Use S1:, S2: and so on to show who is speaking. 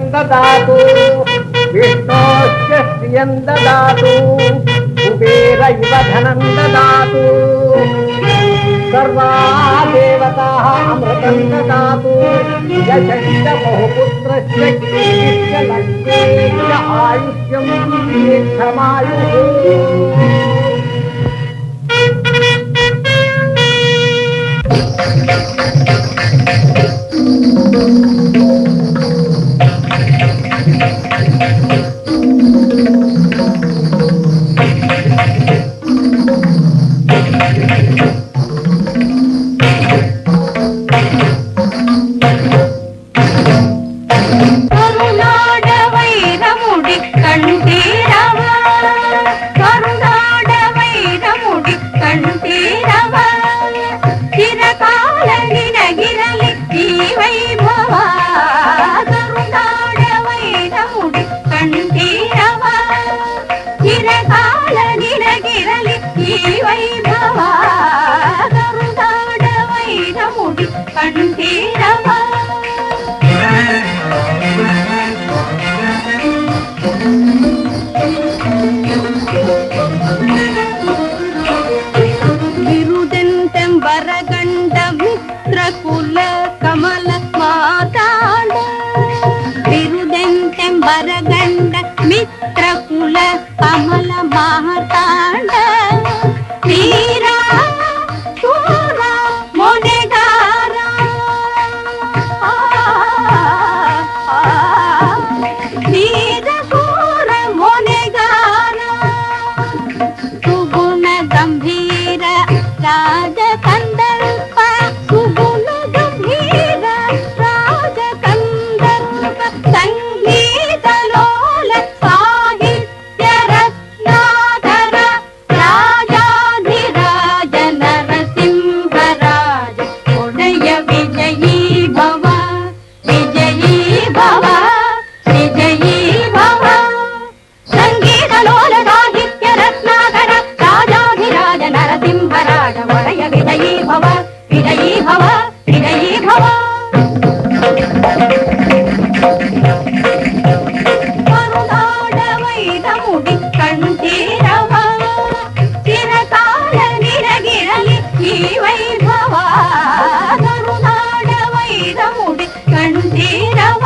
S1: ददातु विष्णोश्च श्रियं ददातु कुबेर इव धनं ददातु सर्वा देवताः अमृतं ददातु यशश्च बहुपुत्रश्च लक्ष्मीश्च आयुष्यं दीर्घमायुः Thank you.
S2: கருணாட வைரமுடி கண்டீரவா? கருணாட வைரமுடி கண்டீரவா? கிரகால கிரகிரலி தீவை பவா? கருணாட வைரமுடி கண்டீரவா? கிரகால కమల మార్తాండ ప్రళయ విదయీ భవ విదయీ భవ విదయీ భవ. కరుణాడవైదముడి కంఠీరవ చిరకాల నిరగిరలి ఈ వైభవ. కరుణాడవైదముడి కంఠీరవ.